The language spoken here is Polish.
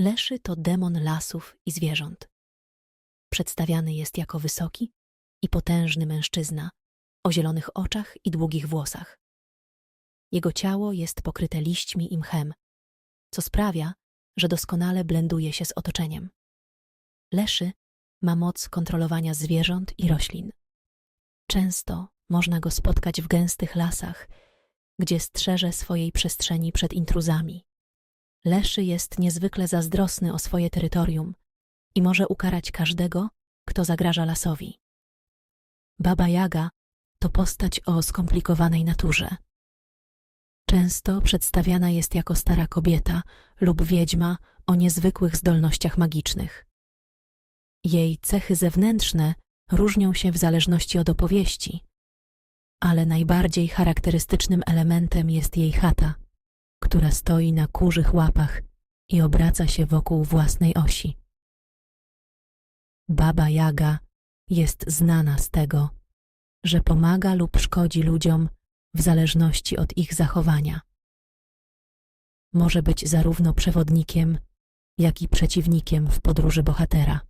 Leszy to demon lasów i zwierząt. Przedstawiany jest jako wysoki i potężny mężczyzna o zielonych oczach i długich włosach. Jego ciało jest pokryte liśćmi i mchem, co sprawia, że doskonale blenduje się z otoczeniem. Leszy ma moc kontrolowania zwierząt i roślin. Często można go spotkać w gęstych lasach, gdzie strzeże swojej przestrzeni przed intruzami. Leszy jest niezwykle zazdrosny o swoje terytorium i może ukarać każdego, kto zagraża lasowi. Baba Jaga to postać o skomplikowanej naturze. Często przedstawiana jest jako stara kobieta lub wiedźma o niezwykłych zdolnościach magicznych. Jej cechy zewnętrzne różnią się w zależności od opowieści, ale najbardziej charakterystycznym elementem jest jej chata, która stoi na kurzych łapach i obraca się wokół własnej osi. Baba Jaga jest znana z tego, że pomaga lub szkodzi ludziom w zależności od ich zachowania. Może być zarówno przewodnikiem, jak i przeciwnikiem w podróży bohatera.